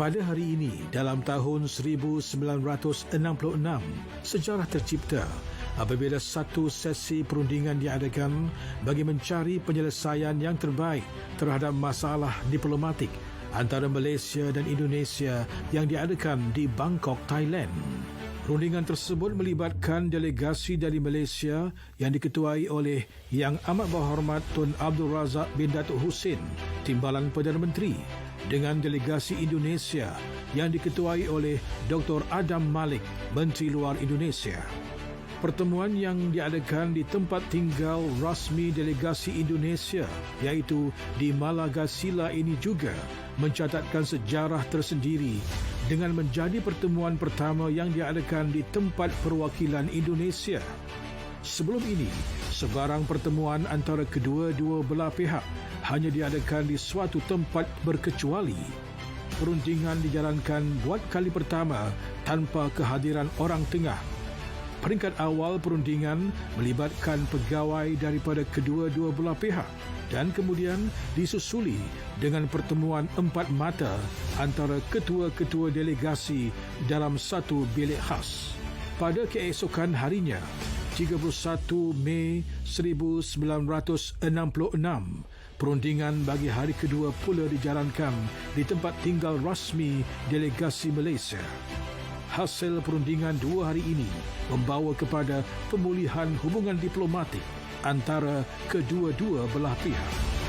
Pada hari ini, dalam tahun 1966, sejarah tercipta apabila satu sesi perundingan diadakan bagi mencari penyelesaian yang terbaik terhadap masalah diplomatik antara Malaysia dan Indonesia yang diadakan di Bangkok, Thailand. Perundingan tersebut melibatkan delegasi dari Malaysia yang diketuai oleh Yang Amat Berhormat Tun Abdul Razak bin Datuk Hussein, Timbalan Perdana Menteri dengan delegasi Indonesia yang diketuai oleh Dr. Adam Malik, Menteri Luar Indonesia. Pertemuan yang diadakan di tempat tinggal rasmi delegasi Indonesia iaitu di Malagasila ini juga mencatatkan sejarah tersendiri dengan menjadi pertemuan pertama yang diadakan di tempat perwakilan Indonesia. Sebelum ini, sebarang pertemuan antara kedua-dua belah pihak hanya diadakan di suatu tempat berkecuali. Perundingan dijalankan buat kali pertama tanpa kehadiran orang tengah. Peringkat awal perundingan melibatkan pegawai daripada kedua-dua belah pihak dan kemudian disusuli dengan pertemuan empat mata antara ketua-ketua delegasi dalam satu bilik khas. Pada keesokan harinya, 31 Mei 1966, perundingan bagi hari kedua pula dijalankan di tempat tinggal rasmi delegasi Malaysia. Hasil perundingan dua hari ini membawa kepada pemulihan hubungan diplomatik antara kedua-dua belah pihak.